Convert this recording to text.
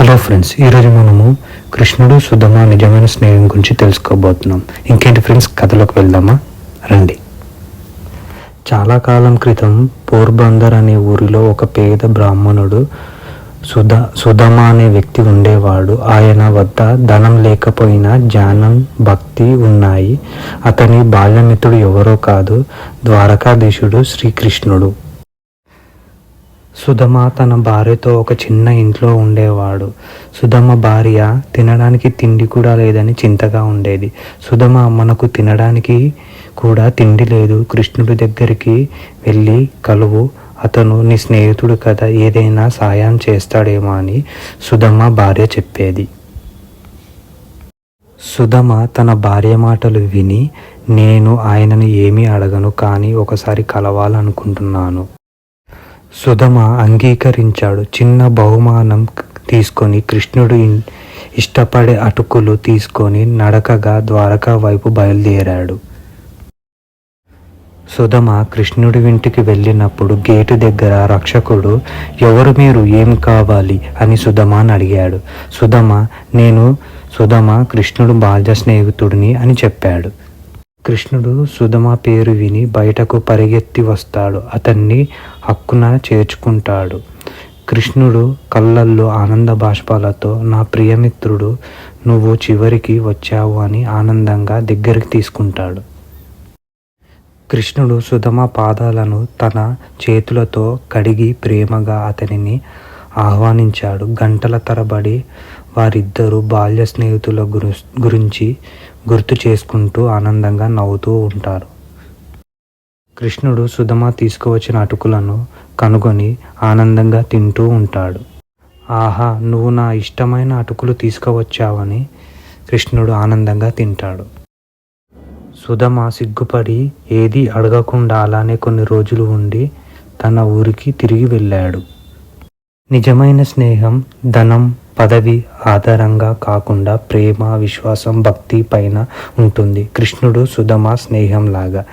Hello friends ఈరోజు మనము కృష్ణుడు సుధమ నిజమైన స్నేహం గురించి తెలుసుకోబోతున్నాం. ఇంకేంటి ఫ్రెండ్స్ కథలోకి వెళ్దామా? రండి. చాలా కాలం క్రితం పోర్బందర్ అనే ఊరిలో ఒక పేద బ్రాహ్మణుడు సుధ సుధమ అనే వ్యక్తి ఉండేవాడు. ఆయన వద్ద ధనం లేకపోయినా జ్ఞానం భక్తి ఉన్నాయి. అతని బాల్యమిత్రుడు ఎవరో కాదు ద్వారకాధీశుడు శ్రీకృష్ణుడు. సుధమ తన భార్యతో ఒక చిన్న ఇంట్లో ఉండేవాడు. సుధమ భార్య తినడానికి తిండి కూడా లేదని చింతగా ఉండేది. సుధమ మనకు తినడానికి కూడా తిండి లేదు. కృష్ణుడి దగ్గరికి వెళ్ళి కలువు అతను నీ స్నేహితుడు కదా ఏదైనా సాయం చేస్తాడేమో అని సుధమ భార్య చెప్పేది. సుధమ తన భార్య మాటలు విని నేను ఆయనను ఏమీ అడగను కానీ ఒకసారి కలవాలనుకుంటున్నాను. సుధమ అంగీకరించాడు. చిన్న బహుమానం తీసుకొని కృష్ణుడు ఇష్టపడే అటుకులు తీసుకొని నడకగా ద్వారకా వైపు బయలుదేరాడు. సుధమ కృష్ణుడి ఇంటికి వెళ్ళినప్పుడు గేటు దగ్గర రక్షకుడు ఎవరు మీరు? ఏం కావాలి? అని సుధమాని అడిగాడు. సుధమ నేను సుధమ కృష్ణుడు బాల్య స్నేహితుడిని అని చెప్పాడు. కృష్ణుడు సుధమ పేరు విని బయటకు పరిగెత్తి వస్తాడు. అతన్ని హక్కున చేర్చుకుంటాడు. కృష్ణుడు కళ్ళల్లో ఆనంద బాష్పాలతో నా ప్రియమిత్రుడు నువ్వు చివరికి వచ్చావు అని ఆనందంగా దగ్గరికి తీసుకుంటాడు. కృష్ణుడు సుధమ పాదాలను తన చేతులతో కడిగి ప్రేమగా అతనిని ఆహ్వానించాడు. గంటల తరబడి వారిద్దరూ బాల్య స్నేహితుల గురు గురించి గుర్తు చేసుకుంటూ ఆనందంగా నవ్వుతూ ఉంటారు. కృష్ణుడు సుధమ తీసుకువచ్చిన అటుకులను కనుగొని ఆనందంగా తింటూ ఉంటాడు. ఆహా నువ్వు నా ఇష్టమైన అటుకులు తీసుకువచ్చావని కృష్ణుడు ఆనందంగా తింటాడు. సుధమ సిగ్గుపడి ఏది అడగకుండా అలానే కొన్ని రోజులు ఉండి తన ఊరికి తిరిగి వెళ్ళాడు. నిజమైన స్నేహం ధనం పదవి ఆధారంగా కాకుండా ప్రేమ విశ్వాసం భక్తి పైన ఉంటుంది. కృష్ణుడు సుధమ స్నేహం లాగా